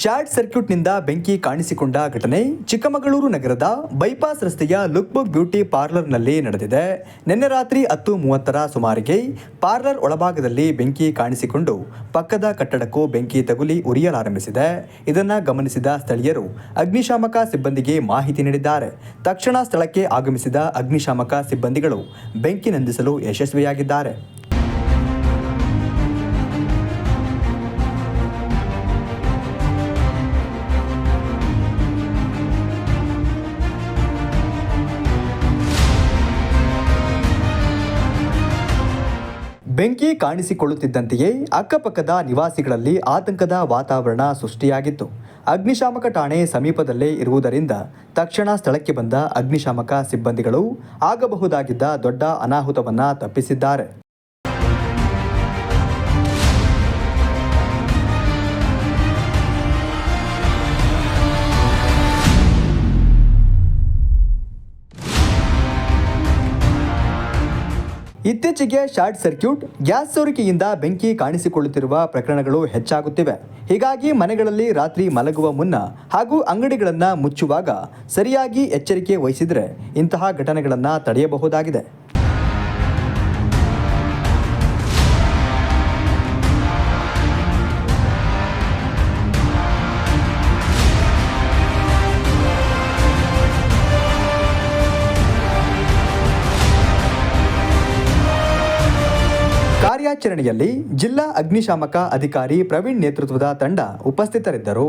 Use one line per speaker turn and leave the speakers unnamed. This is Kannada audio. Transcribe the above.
ಶಾರ್ಟ್ ಸರ್ಕ್ಯೂಟ್ನಿಂದ ಬೆಂಕಿ ಕಾಣಿಸಿಕೊಂಡ ಘಟನೆ ಚಿಕ್ಕಮಗಳೂರು ನಗರದ ಬೈಪಾಸ್ ರಸ್ತೆಯ ಲುಕ್ಬುಕ್ ಬ್ಯೂಟಿ ಪಾರ್ಲರ್ನಲ್ಲಿ ನಡೆದಿದೆ. ನಿನ್ನೆ ರಾತ್ರಿ ಹತ್ತು ಮೂವತ್ತರ ಸುಮಾರಿಗೆ ಪಾರ್ಲರ್ ಒಳಭಾಗದಲ್ಲಿ ಬೆಂಕಿ ಕಾಣಿಸಿಕೊಂಡು ಪಕ್ಕದ ಕಟ್ಟಡಕ್ಕೂ ಬೆಂಕಿ ತಗುಲಿ ಉರಿಯಲಾರಂಭಿಸಿದೆ. ಇದನ್ನು ಗಮನಿಸಿದ ಸ್ಥಳೀಯರು ಅಗ್ನಿಶಾಮಕ ಸಿಬ್ಬಂದಿಗೆ ಮಾಹಿತಿ ನೀಡಿದ್ದಾರೆ. ತಕ್ಷಣ ಸ್ಥಳಕ್ಕೆ ಆಗಮಿಸಿದ ಅಗ್ನಿಶಾಮಕ ಸಿಬ್ಬಂದಿಗಳು ಬೆಂಕಿ ನಂದಿಸಲು ಯಶಸ್ವಿಯಾಗಿದ್ದಾರೆ. ಬೆಂಕಿ ಕಾಣಿಸಿಕೊಳ್ಳುತ್ತಿದ್ದಂತೆಯೇ ಅಕ್ಕಪಕ್ಕದ ನಿವಾಸಿಗಳಲ್ಲಿ ಆತಂಕದ ವಾತಾವರಣ ಸೃಷ್ಟಿಯಾಗಿತ್ತು. ಅಗ್ನಿಶಾಮಕ ಠಾಣೆ ಸಮೀಪದಲ್ಲೇ ಇರುವುದರಿಂದ ತಕ್ಷಣ ಸ್ಥಳಕ್ಕೆ ಬಂದ ಅಗ್ನಿಶಾಮಕ ಸಿಬ್ಬಂದಿಗಳು ಆಗಬಹುದಾಗಿದ್ದ ದೊಡ್ಡ ಅನಾಹುತವನ್ನು ತಪ್ಪಿಸಿದ್ದಾರೆ. ಇತ್ತೀಚೆಗೆ ಶಾರ್ಟ್ ಸರ್ಕ್ಯೂಟ್, ಗ್ಯಾಸ್ ಸೋರಿಕೆಯಿಂದ ಬೆಂಕಿ ಕಾಣಿಸಿಕೊಳ್ಳುತ್ತಿರುವ ಪ್ರಕರಣಗಳು ಹೆಚ್ಚಾಗುತ್ತಿವೆ. ಹೀಗಾಗಿ ಮನೆಗಳಲ್ಲಿ ರಾತ್ರಿ ಮಲಗುವ ಮುನ್ನ ಹಾಗೂ ಅಂಗಡಿಗಳನ್ನು ಮುಚ್ಚುವಾಗ ಸರಿಯಾಗಿ ಎಚ್ಚರಿಕೆ ವಹಿಸಿದರೆ ಇಂತಹ ಘಟನೆಗಳನ್ನು ತಡೆಯಬಹುದಾಗಿದೆ. ಕಾರ್ಯಾಚರಣೆಯಲ್ಲಿ ಜಿಲ್ಲಾ ಅಗ್ನಿಶಾಮಕ ಅಧಿಕಾರಿ ಪ್ರವೀಣ್ ನೇತೃತ್ವದ ತಂಡ ಉಪಸ್ಥಿತರಿದ್ದರು.